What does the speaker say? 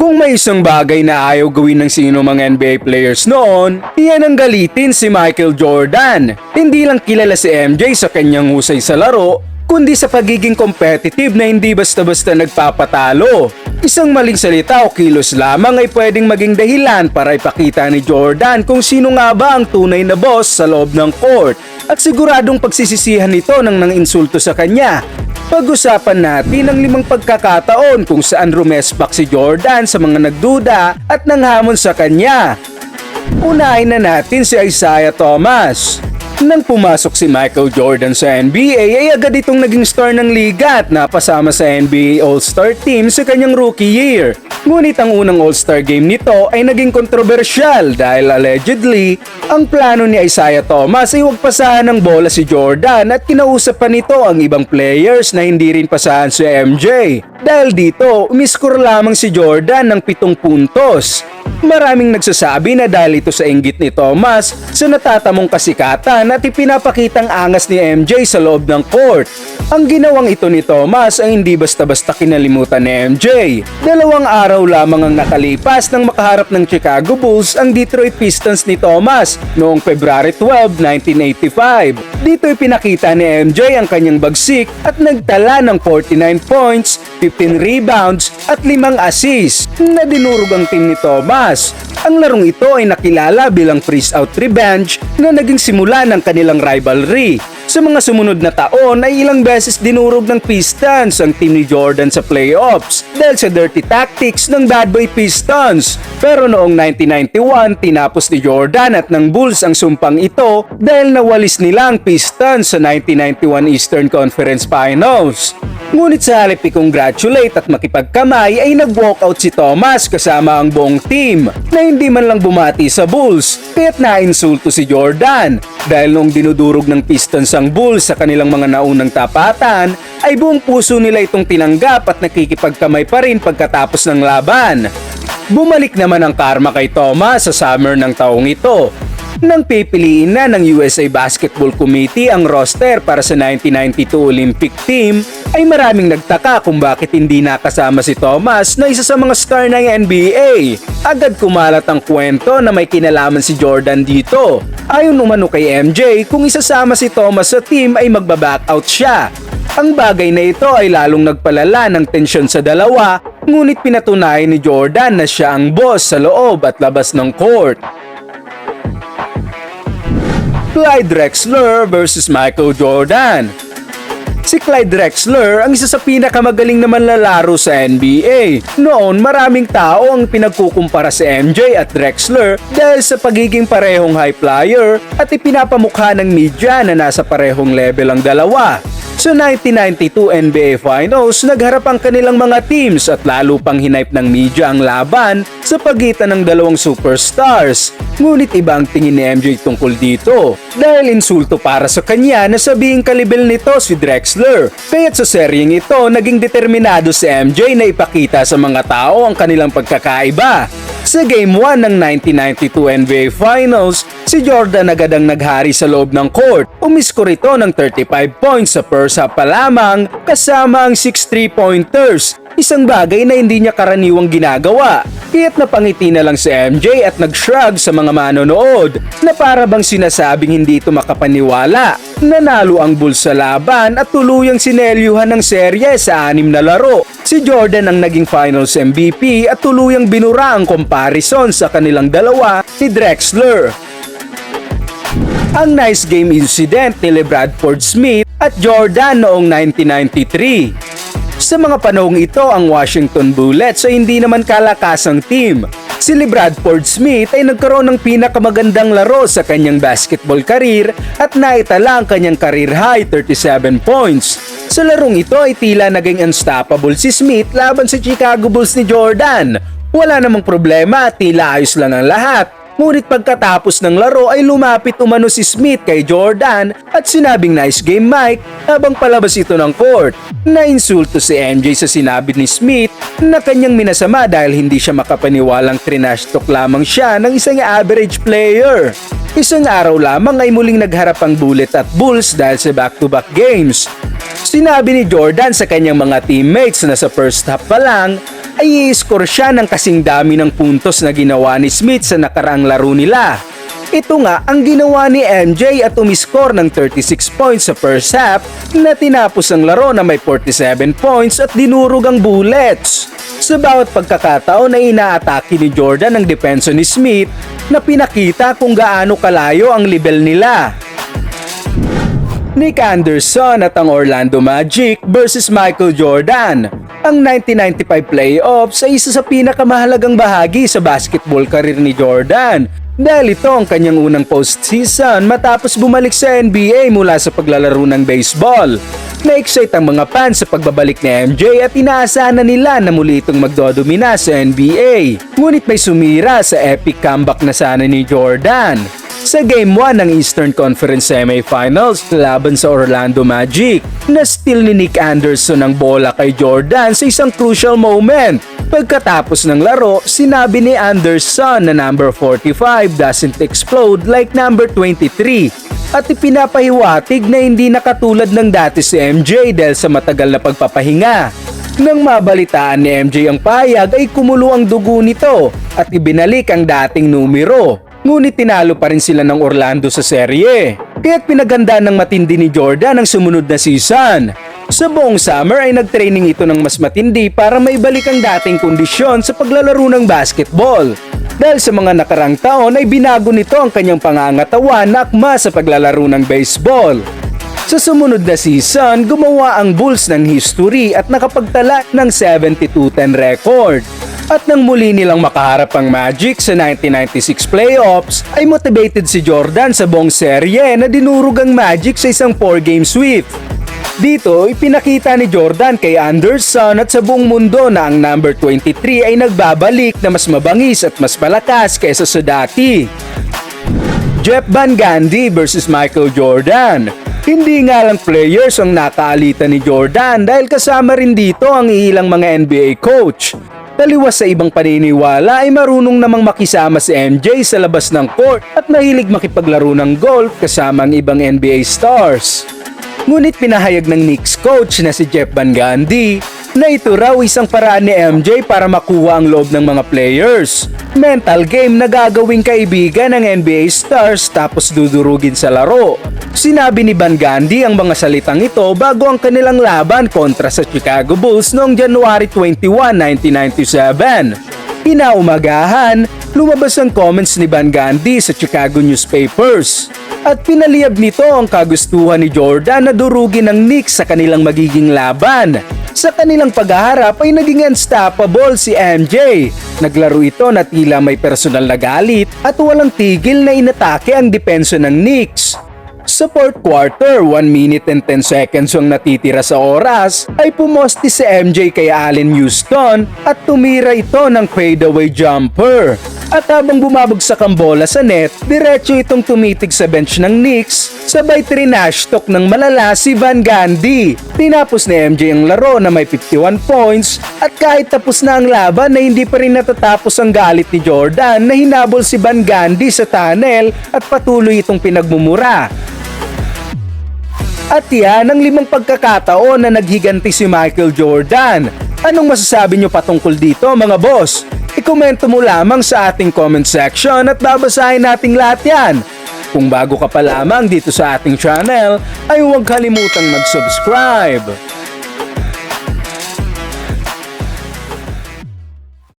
Kung may isang bagay na ayaw gawin ng sino mga NBA players noon, iyan ang galitin si Michael Jordan. Hindi lang kilala si MJ sa kanyang husay sa laro, kundi sa pagiging competitive na hindi basta-basta nagpapatalo. Isang maling salita o kilos lamang ay pwedeng maging dahilan para ipakita ni Jordan kung sino nga ba ang tunay na boss sa loob ng court at siguradong pagsisisihan nito ng nang insulto sa kanya. Pag-usapan natin ang limang pagkakataon kung saan rumespak si Jordan sa mga nagduda at nanghamon sa kanya. Unahin na natin si Isaiah Thomas. Nang pumasok si Michael Jordan sa NBA ay agad itong naging star ng liga at napasama sa NBA All-Star Team sa kanyang rookie year. Ngunit ang unang All-Star game nito ay naging kontrobersyal dahil allegedly, ang plano ni Isaiah Thomas ay huwag pasahan ng bola si Jordan at kinausap pa nito ang ibang players na hindi rin pasahan si MJ. Dahil dito, umiskor lamang si Jordan ng pitong puntos. Maraming nagsasabi na dahil ito sa inggit ni Thomas sa natatamong kasikatan at ipinapakitang angas ni MJ sa loob ng court. Ang ginawang ito ni Thomas ay hindi basta-basta kinalimutan ni MJ. Dalawang araw lamang ang nakalipas nang makaharap ng Chicago Bulls ang Detroit Pistons ni Thomas noong February 12, 1985. Dito ipinakita ni MJ ang kanyang bagsik at nagtala ng 49 points, 15 rebounds at 5 assists na dinurog ang team ni Thomas. Ang larong ito ay nakilala bilang freeze out revenge na naging simula ng kanilang rivalry. Sa mga sumunod na taon ay ilang beses dinurog ng Pistons ang team ni Jordan sa playoffs dahil sa dirty tactics ng Bad Boy Pistons. Pero noong 1991, tinapos ni Jordan at ng Bulls ang sumpang ito dahil nawalis nila ang Pistons sa 1991 Eastern Conference Finals. Ngunit sa halip i-congratulate at makipagkamay ay nag-walkout si Thomas kasama ang buong team na hindi man lang bumati sa Bulls kaya't nainsulto si Jordan dahil nung dinudurog ng Pistons ang Bulls sa kanilang mga naunang tapatan ay buong puso nila itong tinanggap at nakikipagkamay pa rin pagkatapos ng laban. Bumalik naman ang karma kay Thomas sa summer ng taong ito nang pipiliin na ng USA Basketball Committee ang roster para sa 1992 Olympic Team, ay maraming nagtaka kung bakit hindi nakasama si Thomas na isa sa mga star ng NBA. Agad kumalat ang kwento na may kinalaman si Jordan dito. Ayon umano kay MJ, kung isasama si Thomas sa team ay magbaback out siya. Ang bagay na ito ay lalong nagpalala ng tensyon sa dalawa, ngunit pinatunayan ni Jordan na siya ang boss sa loob at labas ng court. Clyde Drexler versus Michael Jordan. Si Clyde Drexler ang isa sa pinakamagaling na manlalaro sa NBA. Noon maraming tao ang pinagkukumpara si MJ at Drexler dahil sa pagiging parehong high flyer at ipinapamukha ng media na nasa parehong level ang dalawa. Sa 1992 NBA Finals, nagharap ang kanilang mga teams at lalo pang hype ng media ang laban sa pagitan ng dalawang superstars. Ngunit iba ang tingin ni MJ tungkol dito dahil insulto para sa kanya na sabihing kalibel nito si Drexler. Kaya't sa seryeng ito, naging determinado si MJ na ipakita sa mga tao ang kanilang pagkakaiba. Sa Game 1 ng 1992 NBA Finals, si Jordan agad ang naghari sa loob ng court. Umiskor ito ng 35 points sa first half pa lamang kasama ang 6 3-pointers. Isang bagay na hindi niya karaniwang ginagawa. Kaya't napangiti na lang si MJ at nag-shrug sa mga manonood na para bang sinasabing hindi ito makapaniwala. Nanalo ang Bulls sa laban at tuluyang sinelyuhan ng serye sa anim na laro. Si Jordan ang naging finals MVP at tuluyang binura ang comparison sa kanilang dalawa ni Drexler. Ang nice game incident ni Bradford Smith at Jordan noong 1993. Sa mga panahong ito, ang Washington Bullets ay hindi naman kalakasang team. Si Bradford Smith ay nagkaroon ng pinakamagandang laro sa kanyang basketball career at naitala ang kanyang career high 37 points. Sa larong ito ay tila naging unstoppable si Smith laban sa Chicago Bulls ni Jordan. Wala namang problema at tila ayos lang ang lahat. Ngunit pagkatapos ng laro ay lumapit umano si Smith kay Jordan at sinabing nice game Mike habang palabas ito ng court. Nainsulto si MJ sa sinabi ni Smith na kanyang minasama dahil hindi siya makapaniwalang trinash talk lamang siya ng isang average player. Isang araw lamang ay muling nagharap ang Bullet at Bulls dahil sa back-to-back games. Sinabi ni Jordan sa kanyang mga teammates na sa first half pa lang ay i-score siya ng kasing dami ng puntos na ginawa ni Smith sa nakaraang laro nila. Ito nga ang ginawa ni MJ at umiskor ng 36 points sa first half na tinapos ang laro na may 47 points at dinurog ang bullets. Sa bawat pagkakataon na inaatake ni Jordan ang depensa ni Smith na pinakita kung gaano kalayo ang level nila. Nick Anderson at ang Orlando Magic versus Michael Jordan. Ang 1995 playoffs ay isa sa pinakamahalagang bahagi sa basketball career ni Jordan dahil ito ang kanyang unang postseason matapos bumalik sa NBA mula sa paglalaro ng baseball. Na-excite ang mga fans sa pagbabalik ni MJ at inaasahan na nila na muli itong magdodomina sa NBA. Ngunit may sumira sa epic comeback na sana ni Jordan. Sa Game 1 ng Eastern Conference Semifinals laban sa Orlando Magic, na steal ni Nick Anderson ang bola kay Jordan sa isang crucial moment. Pagkatapos ng laro, sinabi ni Anderson na number 45 doesn't explode like number 23 at ipinapahiwatig na hindi nakatulad ng dati si MJ dahil sa matagal na pagpapahinga. Nang mabalitaan ni MJ ang payag ay kumulo ang dugo nito at ibinalik ang dating numero. Ngunit tinalo pa rin sila ng Orlando sa serye. Kaya't pinaganda ng matindi ni Jordan ang sumunod na season. Sa buong summer ay nagtraining ito ng mas matindi para maibalik ang dating kondisyon sa paglalaro ng basketball. Dahil sa mga nakarang taon ay binago nito ang kanyang pangangatawan na akma sa paglalaro ng baseball. Sa sumunod na season, gumawa ang Bulls ng history at nakapagtala ng 72-10 record. At nang muli nilang makaharap ang Magic sa 1996 playoffs, ay motivated si Jordan sa buong serye na dinurog ang Magic sa isang 4-game sweep. Dito, ipinakita ni Jordan kay Anderson at sa buong mundo na ang number 23 ay nagbabalik na mas mabangis at mas malakas kaysa sa dati. Jeff Van Gundy versus Michael Jordan. Hindi nga lang players ang nakaalitan ni Jordan dahil kasama rin dito ang ilang mga NBA coach. Taliwas sa ibang paniniwala ay marunong namang makisama si MJ sa labas ng court at mahilig makipaglaro ng golf kasama ang ibang NBA stars. Ngunit pinahayag ng Knicks coach na si Jeff Van Gundy na ito raw isang paraan ni MJ para makuha ang loob ng mga players. Mental game na gagawing kaibigan ng NBA stars tapos dudurugin sa laro. Sinabi ni Van Gundy ang mga salitang ito bago ang kanilang laban kontra sa Chicago Bulls noong January 21, 1997. Pinaumagahan, lumabas ang comments ni Van Gundy sa Chicago newspapers. At pinaliyab nito ang kagustuhan ni Jordan na durugin ng Knicks sa kanilang magiging laban. Sa kanilang paghaharap ay naging unstoppable si MJ. Naglaro ito na tila may personal na galit at walang tigil na inatake ang depensa ng Knicks. Sa fourth quarter, 1 minute and 10 seconds ang natitira sa oras, ay pumosti si MJ kay Allen Houston at tumira ito ng fadeaway jumper. At habang bumabagsak ang bola sa net, diretso itong tumitig sa bench ng Knicks, sabay trinash talk ng malala si Van Gundy. Tinapos ni MJ ang laro na may 51 points at kahit tapos na ang laban na hindi pa rin natatapos ang galit ni Jordan na hinabol si Van Gundy sa tunnel at patuloy itong pinagmumura. At yan ang limang pagkakataon na naghiganti si Michael Jordan. Anong masasabi nyo patungkol dito mga boss? I-komento mo lamang sa ating comment section at babasahin nating lahat yan. Kung bago ka pa lamang dito sa ating channel, ay huwag kalimutang mag-subscribe.